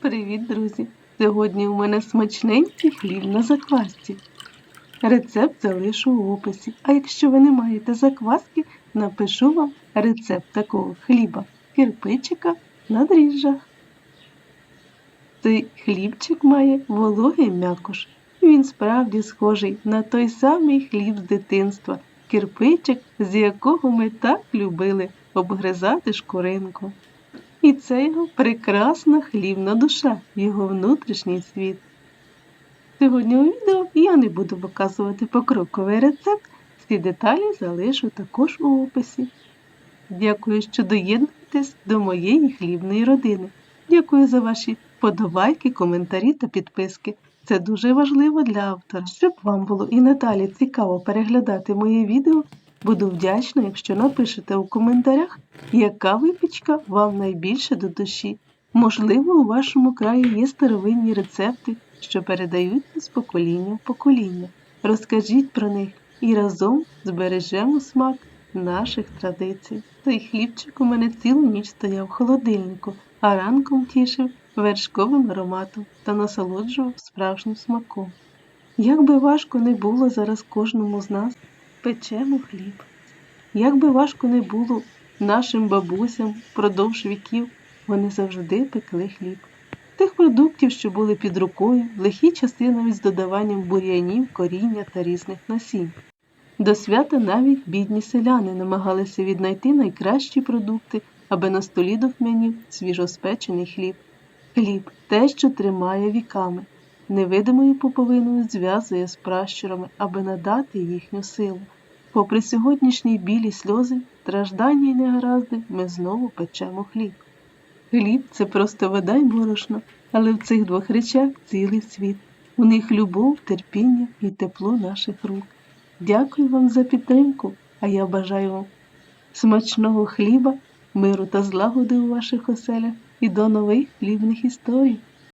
Привіт, друзі! Сьогодні у мене смачненький хліб на заквасці. Рецепт залишу у описі. А якщо ви не маєте закваски, напишу вам рецепт такого хліба кирпичика на дріжджах. Цей хлібчик має вологий м'якош. Він справді схожий на той самий хліб з дитинства, кирпичик, з якого ми так любили обгризати шкуринку. І це його прекрасна хлібна душа, його внутрішній світ. Сьогодні у відео я не буду показувати покроковий рецепт, всі деталі залишу також у описі. Дякую, що доєднуєтесь до моєї хлібної родини. Дякую за ваші подобайки, коментарі та підписки. Це дуже важливо для автора. Щоб вам було і надалі цікаво переглядати моє відео, буду вдячна, якщо напишете у коментарях, яка випічка вам найбільше до душі. Можливо, у вашому краї є старовинні рецепти, що передаються з покоління в покоління. Розкажіть про них і разом збережемо смак наших традицій. Цей хлібчик у мене цілу ніч стояв в холодильнику, а ранком тішив вершковим ароматом та насолоджував справжнім смаком. Як би важко не було зараз кожному з нас, печемо хліб. Як би важко не було нашим бабусям впродовж віків, вони завжди пекли хліб. Тих продуктів, що були під рукою, лихі часи навіть з додаванням бур'янів, коріння та різних насінь. До свята навіть бідні селяни намагалися віднайти найкращі продукти, аби на столі духмянів свіжоспечений хліб. Хліб те, що тримає віками, невидимою пуповиною зв'язує з пращурами, аби надати їхню силу. Попри сьогоднішні білі сльози, страждання й негаразди, ми знову печемо хліб. Хліб це просто вода й борошно, але в цих двох речах цілий світ. У них любов, терпіння і тепло наших рук. Дякую вам за підтримку, а я бажаю вам смачного хліба, миру та злагоди у ваших оселях і до нових хлібних історій.